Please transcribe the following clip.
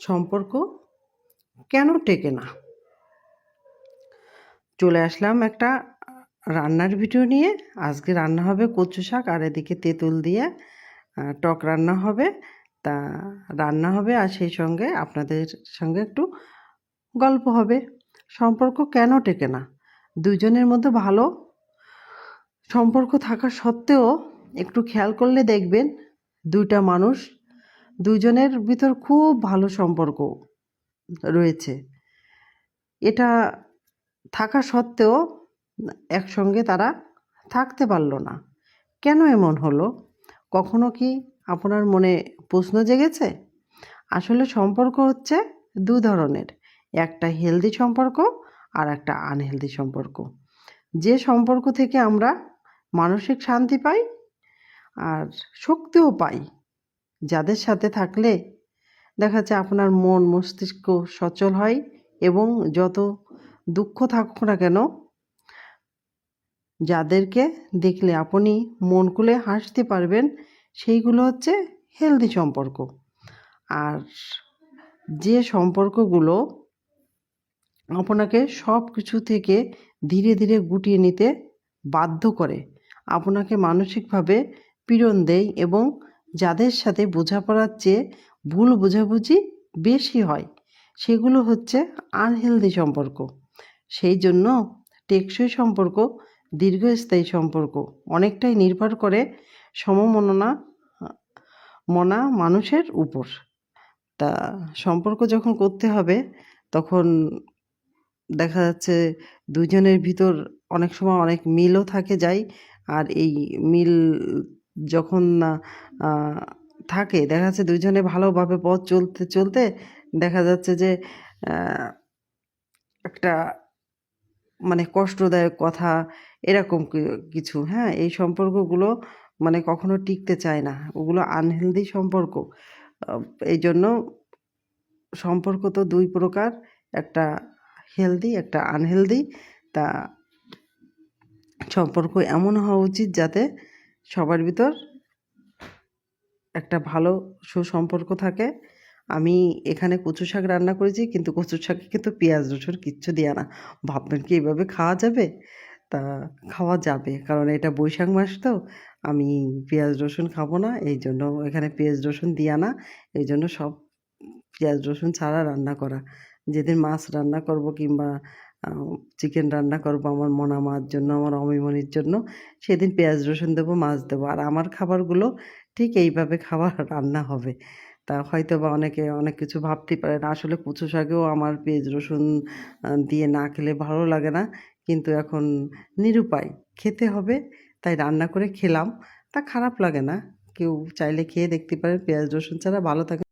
সম্পর্ক কেন টেকে না? চলে আসলাম একটা রান্নার ভিডিও নিয়ে। আজকে রান্না হবে কচু শাক আর এদিকে তেঁতুল দিয়ে টক রান্না হবে। তা রান্না হবে আর সেই সঙ্গে আপনাদের সঙ্গে একটু গল্প হবে। সম্পর্ক কেন টেকে না? দুজনের মধ্যে ভালো সম্পর্ক থাকা সত্ত্বেও একটু খেয়াল করলে দেখবেন দুইটা মানুষ দুজনের ভিতর খুব ভালো সম্পর্ক রয়েছে। এটা থাকা সত্ত্বেও একসঙ্গে তারা থাকতে পারল না। কেন এমন হলো? কখনো কি আপনার মনে প্রশ্ন জেগেছে? আসলে সম্পর্ক হচ্ছে দু ধরনের, একটা হেলদি সম্পর্ক আর একটা আনহেলদি সম্পর্ক। যে সম্পর্ক থেকে আমরা মানসিক শান্তি পাই আর শক্তিও পাই যাদের সাথে থাকলে দেখা যাচ্ছে আপনার মন মস্তিষ্ক সচল হয় এবং যত দুঃখ থাকুক না কেন, যাদেরকে দেখলে আপনি মন খুলে হাসতে পারবেন, সেইগুলো হচ্ছে হেলদি সম্পর্ক। আর যে সম্পর্কগুলো আপনাকে সব কিছু থেকে ধীরে ধীরে গুটিয়ে নিতে বাধ্য করে, আপনাকে মানসিকভাবে পীড়ন দেয় এবং যাদের সাথে বোঝাপড়ার চেয়ে ভুল বোঝাবুঝি বেশি হয়, সেগুলো হচ্ছে আনহেলদি সম্পর্ক। সেই জন্য টেকসই সম্পর্ক, দীর্ঘস্থায়ী সম্পর্ক অনেকটাই নির্ভর করে সমমননা মনা মানুষের উপর। তা সম্পর্ক যখন করতে হবে, তখন দেখা যাচ্ছে দুজনের ভিতর অনেক সময় অনেক মিলও থাকে যায়, আর এই মিল যখন থাকে, দেখা যাচ্ছে দুজনে ভালোভাবে পথ চলতে চলতে দেখা যাচ্ছে যে একটা মানে কষ্টদায়ক কথা, এরকম কিছু হ্যাঁ? এই সম্পর্কগুলো মানে কখনো টিকতে চায় না। ওগুলো আনহেলদি সম্পর্ক। এই জন্য সম্পর্ক তো দুই প্রকার, একটা হেলদি একটা আনহেলদি তা সম্পর্ক এমন হওয়া উচিত যাতে সবার ভিতর একটা ভালো সুসম্পর্ক থাকে। আমি এখানে কচু শাক রান্না করেছি, কিন্তু কচু শাকে কিন্তু পেঁয়াজ, রসুন কিচ্ছু দেওয়া না। ভাববেন কি এইভাবে খাওয়া যাবে? তা খাওয়া যাবে, কারণ এটা বৈশাখ মাস তো। আমি পেঁয়াজ, রসুন খাব না, এই জন্য এখানে পেঁয়াজ, রসুন দিয়া না। এই জন্য সব পেঁয়াজ, রসুন ছাড়া রান্না করা। যেদিন মাছ রান্না করব কিংবা চিকেন রান্না করব আমার মনা মার জন্য, আমার অমিমনির জন্য। সেদিন পেঁয়াজ রসুন দেবো, মাছ দেবো। আর আমার খাবারগুলো ঠিক এইভাবে খাবার রান্না হবে। তা হয়তো বা অনেকে অনেক কিছু ভাবতে পারেন আসলে কচু শাকেও আমার পেঁয়াজ রসুন দিয়ে না খেলে ভালো লাগে না। কিন্তু এখন নিরুপায়, খেতে হবে, তাই রান্না করে খেলাম। তা খারাপ লাগে না। কেউ চাইলে খেয়ে দেখতে পারেন, পেঁয়াজ রসুন ছাড়া ভালো থাকে